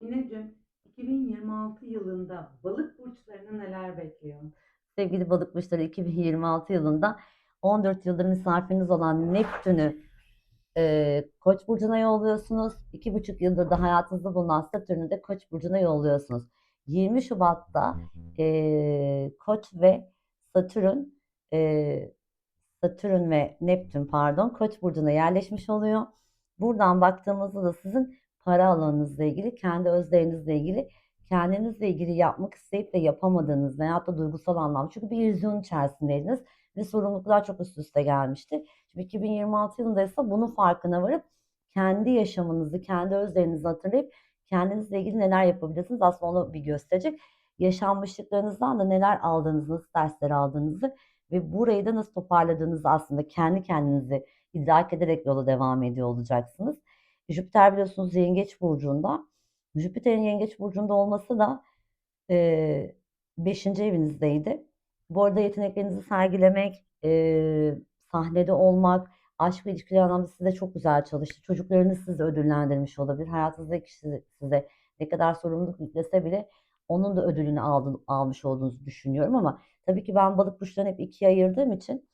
Mineciğim, 2026 yılında balık burçlarını neler bekliyor? Sevgili balık burçları 2026 yılında 14 yıldır misafiriniz olan Neptün'ü e, Koç burcuna yolluyorsunuz. 2,5 yıldır da hayatınızda bulunan Satürn'ü de Koç burcuna yolluyorsunuz. 20 Şubat'ta e, Koç ve Satürn e, Satürn ve Neptün pardon Koç burcuna yerleşmiş oluyor. Buradan baktığımızda da sizin para alanınızla ilgili, kendi özlerinizle ilgili, kendinizle ilgili yapmak isteyip de yapamadığınız veyahut da duygusal anlam. Çünkü bir illüzyon içerisindeydiniz ve sorumluluklar çok üst üste gelmişti. Şimdi 2026 yılında ise bunun farkına varıp kendi yaşamınızı, kendi özlerinizi hatırlayıp kendinizle ilgili neler yapabilirsiniz aslında onu bir gösterecek. Yaşanmışlıklarınızdan da neler aldığınızı, nasıl dersler aldığınızı ve burayı da nasıl toparladığınızı aslında kendi kendinizi idrak ederek yola devam ediyor olacaksınız. Jüpiter biliyorsunuz Yengeç burcunda. Jüpiter'in Yengeç burcunda olması da 5. E, evinizdeydi. Bu arada yeteneklerinizi sergilemek, e, sahnede olmak, aşk ve ilişkiler anlamda size çok güzel çalıştı. Çocuklarınız sizi ödüllendirmiş olabilir. Hayatınızdaki kişi size ne kadar sorumluluk yüklese bile onun da ödülünü aldın, almış olduğunuzu düşünüyorum ama tabii ki ben balık burçlarını hep ikiye ayırdığım için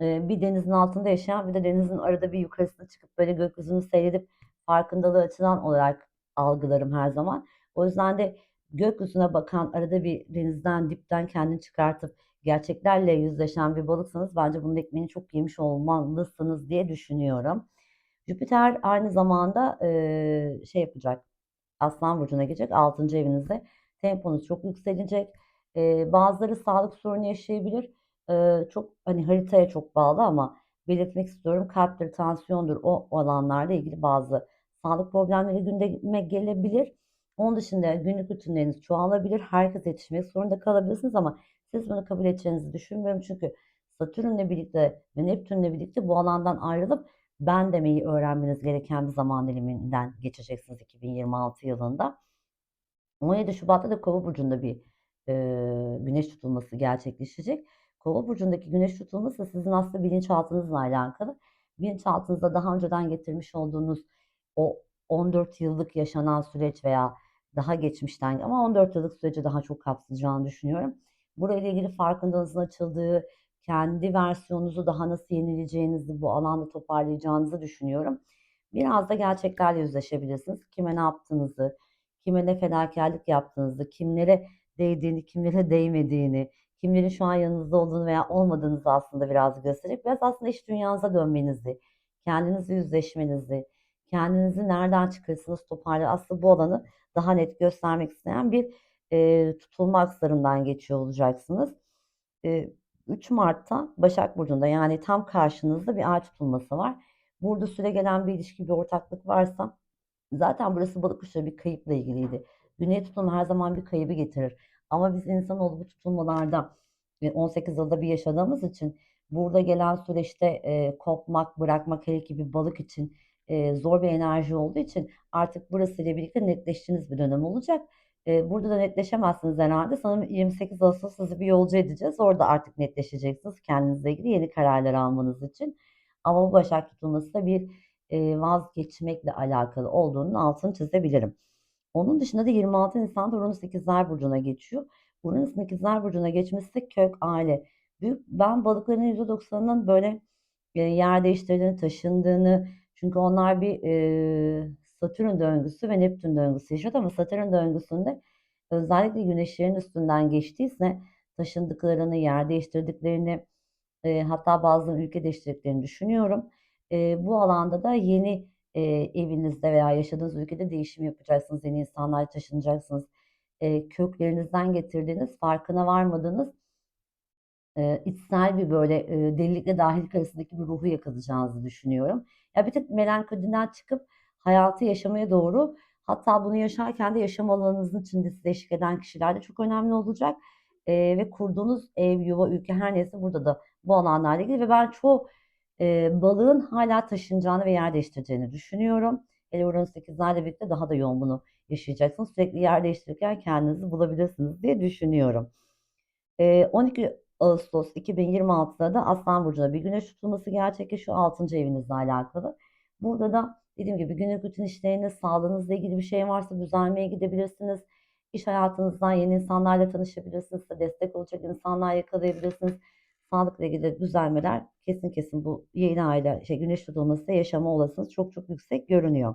e, bir denizin altında yaşayan bir de denizin arada bir yukarısına çıkıp böyle gökyüzünü seyredip farkındalığı açılan olarak algılarım her zaman. O yüzden de gökyüzüne bakan arada bir denizden dipten kendini çıkartıp gerçeklerle yüzleşen bir balıksanız bence bunun ekmeğini çok yemiş olmalısınız diye düşünüyorum. Jüpiter aynı zamanda e, şey yapacak. Aslan burcuna girecek 6. evinizde. Temponuz çok yükselecek. E, bazıları sağlık sorunu yaşayabilir. E, çok hani haritaya çok bağlı ama belirtmek istiyorum. Kalptir, tansiyondur o alanlarla ilgili bazı sağlık problemleri gündeme gelebilir. Onun dışında günlük rutinleriniz çoğalabilir. Herkes yetişmek zorunda kalabilirsiniz ama siz bunu kabul edeceğinizi düşünmüyorum. Çünkü Satürn'le birlikte ve Neptün'le birlikte bu alandan ayrılıp ben demeyi öğrenmeniz gereken bir zaman diliminden geçeceksiniz 2026 yılında. 17 Şubat'ta da Kova burcunda bir e, güneş tutulması gerçekleşecek. Kova burcundaki güneş tutulması sizin aslında bilinçaltınızla alakalı. Bilinçaltınızda daha önceden getirmiş olduğunuz o 14 yıllık yaşanan süreç veya daha geçmişten ama 14 yıllık süreci daha çok kapsayacağını düşünüyorum. Burayla ilgili farkındalığınızın açıldığı, kendi versiyonunuzu daha nasıl yenileyeceğinizi bu alanda toparlayacağınızı düşünüyorum. Biraz da gerçeklerle yüzleşebilirsiniz. Kime ne yaptığınızı, kime ne fedakarlık yaptığınızı, kimlere değdiğini, kimlere değmediğini, kimlerin şu an yanınızda olduğunu veya olmadığınızı aslında biraz gösterip biraz aslında iş dünyanıza dönmenizi, kendinizle yüzleşmenizi, kendinizi nereden çıkarırsınız toparlar aslında bu alanı daha net göstermek isteyen bir e, tutulma akslarından geçiyor olacaksınız. E, 3 Mart'ta Başak Burcu'nda yani tam karşınızda bir ay tutulması var. Burada süre gelen bir ilişki, bir ortaklık varsa zaten burası balık kuşları bir kayıpla ilgiliydi. Güney tutulma her zaman bir kaybı getirir. Ama biz insanoğlu bu tutulmalarda 18 yılda bir yaşadığımız için burada gelen süreçte e, kopmak, bırakmak hele ki bir balık için e, zor bir enerji olduğu için artık burasıyla birlikte netleştiğiniz bir dönem olacak. E, burada da netleşemezsiniz herhalde. Sanırım 28 Ağustos sizi bir yolcu edeceğiz. Orada artık netleşeceksiniz kendinizle ilgili yeni kararlar almanız için. Ama bu başak tutulması da bir e, vazgeçmekle alakalı olduğunun altını çizebilirim. Onun dışında da 26 Nisan'da Uranüs 8'ler burcuna geçiyor. Uranüs 8'ler burcuna geçmesi de kök aile. Büyük, ben balıkların %90'ının böyle yer değiştirdiğini, taşındığını, çünkü onlar bir e, Satürn döngüsü ve Neptün döngüsü yaşıyor ama Satürn döngüsünde özellikle güneşlerin üstünden geçtiyse taşındıklarını, yer değiştirdiklerini e, hatta bazı ülke değiştirdiklerini düşünüyorum. E, bu alanda da yeni e, evinizde veya yaşadığınız ülkede değişim yapacaksınız. Yeni insanlar taşınacaksınız. E, köklerinizden getirdiğiniz, farkına varmadığınız e, içsel bir böyle e, delilikle dahilik arasındaki bir ruhu yakalayacağınızı düşünüyorum. Ya bir tık melankoliden çıkıp hayatı yaşamaya doğru hatta bunu yaşarken de yaşam alanınızın içinde size eşlik eden kişiler de çok önemli olacak. E, ve kurduğunuz ev, yuva, ülke her neyse burada da bu alanlarla ilgili ve ben çoğu e, balığın hala taşınacağını ve yer değiştireceğini düşünüyorum. Hele Uranüs 8'lerle birlikte daha da yoğun bunu yaşayacaksınız. Sürekli yer değiştirirken kendinizi bulabilirsiniz diye düşünüyorum. E, 12 Ağustos 2026'da da Aslan Burcu'na bir güneş tutulması gerçekleşiyor 6. evinizle alakalı. Burada da Dediğim gibi günlük rutin işleriniz, sağlığınızla ilgili bir şey varsa düzelmeye gidebilirsiniz. İş hayatınızdan yeni insanlarla tanışabilirsiniz. Destek olacak insanlar yakalayabilirsiniz. Sağlıkla ilgili düzelmeler kesin kesin bu yeni ayda şey güneş tutulması yaşama olasılığınız çok çok yüksek görünüyor.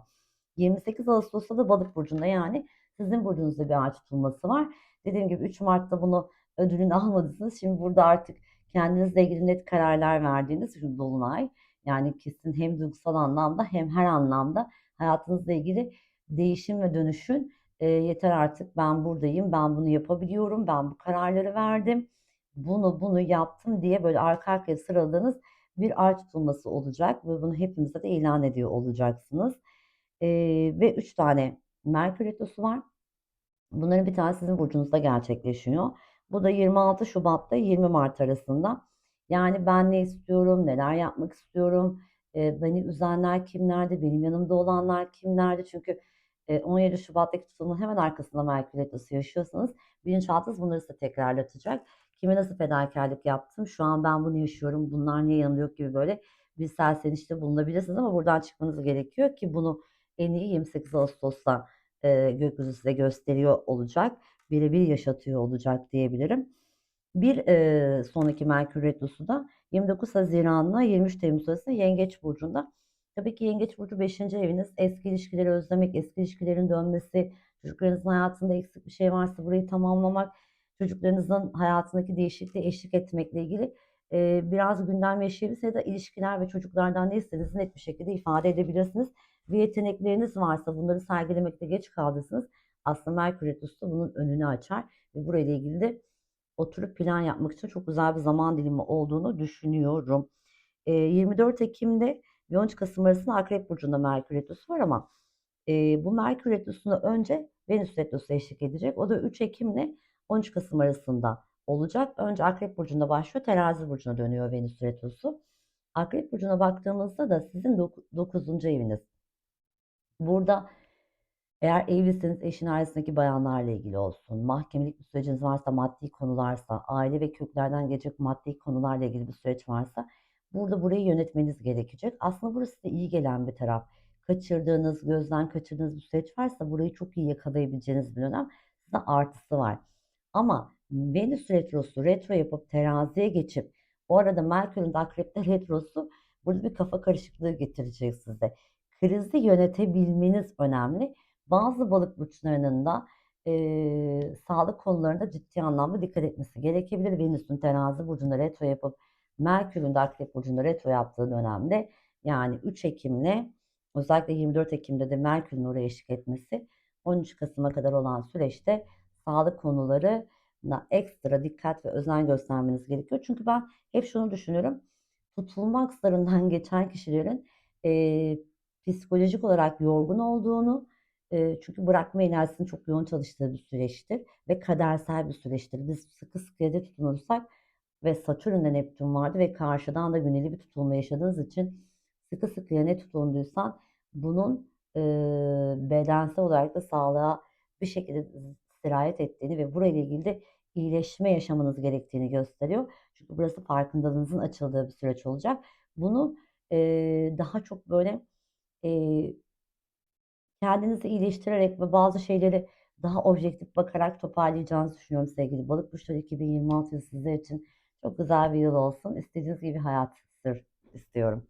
28 Ağustos'ta da Balık burcunda yani sizin burcunuzda bir ay tutulması var. Dediğim gibi 3 Mart'ta bunu ödülünü almadınız. Şimdi burada artık kendinizle ilgili net kararlar verdiğiniz bir dolunay. Yani kesin hem duygusal anlamda hem her anlamda hayatınızla ilgili değişim ve dönüşün e, yeter artık ben buradayım, ben bunu yapabiliyorum, ben bu kararları verdim, bunu bunu yaptım diye böyle arka arkaya sıraladığınız bir ay tutulması olacak ve bunu hepimize de ilan ediyor olacaksınız. E, ve 3 tane Merkür Retrosu var. Bunların bir tanesi sizin burcunuzda gerçekleşiyor. Bu da 26 Şubat'ta 20 Mart arasında. Yani ben ne istiyorum, neler yapmak istiyorum, e, beni üzenler kimlerdi, benim yanımda olanlar kimlerdi? Çünkü e, 17 Şubat'taki tutulmanın hemen arkasında Merkür Retrosu yaşıyorsanız bilinçaltınız bunları size tekrarlatacak. Kime nasıl fedakarlık yaptım, şu an ben bunu yaşıyorum, bunlar niye yanımda yok gibi böyle bir sersenişte bulunabilirsiniz ama buradan çıkmanız gerekiyor ki bunu en iyi 28 Ağustos'ta e, gökyüzü size gösteriyor olacak. Birebir yaşatıyor olacak diyebilirim. Bir e, sonraki Merkür Retrosu da 29 Haziran'la 23 Temmuz arasında Yengeç Burcu'nda. Tabii ki Yengeç Burcu 5. eviniz. Eski ilişkileri özlemek, eski ilişkilerin dönmesi, çocuklarınızın hayatında eksik bir şey varsa burayı tamamlamak, çocuklarınızın hayatındaki değişikliğe eşlik etmekle ilgili e, biraz gündem yaşayabilirsiniz ya da ilişkiler ve çocuklardan ne istediğinizi net bir şekilde ifade edebilirsiniz. Ve yetenekleriniz varsa bunları sergilemekte geç kaldıysanız aslında Merkür Retrosu bunun önünü açar ve burayla ilgili de oturup plan yapmak için çok güzel bir zaman dilimi olduğunu düşünüyorum. E, 24 Ekim'de 13 Kasım arasında Akrep Burcu'nda Merkür Retrosu var ama e, bu Merkür Retrosu'na önce Venüs Retrosu eşlik edecek. O da 3 Ekim ile 13 Kasım arasında olacak. Önce Akrep Burcu'nda başlıyor, Terazi Burcu'na dönüyor Venüs Retrosu. Akrep Burcu'na baktığımızda da sizin 9. eviniz. Burada eğer evlisiniz eşin ailesindeki bayanlarla ilgili olsun, mahkemelik bir süreciniz varsa, maddi konularsa, aile ve köklerden gelecek maddi konularla ilgili bir süreç varsa burada burayı yönetmeniz gerekecek. Aslında burası da iyi gelen bir taraf. Kaçırdığınız, gözden kaçırdığınız bir süreç varsa burayı çok iyi yakalayabileceğiniz bir dönem. Size artısı var. Ama Venüs retrosu retro yapıp teraziye geçip o arada Merkür'ün de akrepte retrosu burada bir kafa karışıklığı getirecek size. Krizi yönetebilmeniz önemli. Bazı balık burçlarının da e, sağlık konularında ciddi anlamda dikkat etmesi gerekebilir. Venüs'ün terazi burcunda retro yapıp Merkür'ün de akrep burcunda retro yaptığı dönemde yani 3 Ekim'le özellikle 24 Ekim'de de Merkür'ün oraya eşlik etmesi 13 Kasım'a kadar olan süreçte sağlık konularına ekstra dikkat ve özen göstermeniz gerekiyor. Çünkü ben hep şunu düşünüyorum. Tutulma akslarından geçen kişilerin e, psikolojik olarak yorgun olduğunu, çünkü bırakma enerjisinin çok yoğun çalıştığı bir süreçtir ve kadersel bir süreçtir. Biz sıkı sıkıya da tutunursak ve Satürn'de Neptün vardı ve karşıdan da güneli bir tutulma yaşadığınız için sıkı sıkıya ne tutunduysan bunun e, bedensel olarak da sağlığa bir şekilde sirayet ettiğini ve burayla ilgili de iyileşme yaşamanız gerektiğini gösteriyor. Çünkü burası farkındalığınızın açıldığı bir süreç olacak. Bunu e, daha çok böyle e, kendinizi iyileştirerek ve bazı şeyleri daha objektif bakarak toparlayacağınızı düşünüyorum sevgili balık burçları 2026 yılı sizler için çok güzel bir yıl olsun. İstediğiniz gibi hayat istiyorum.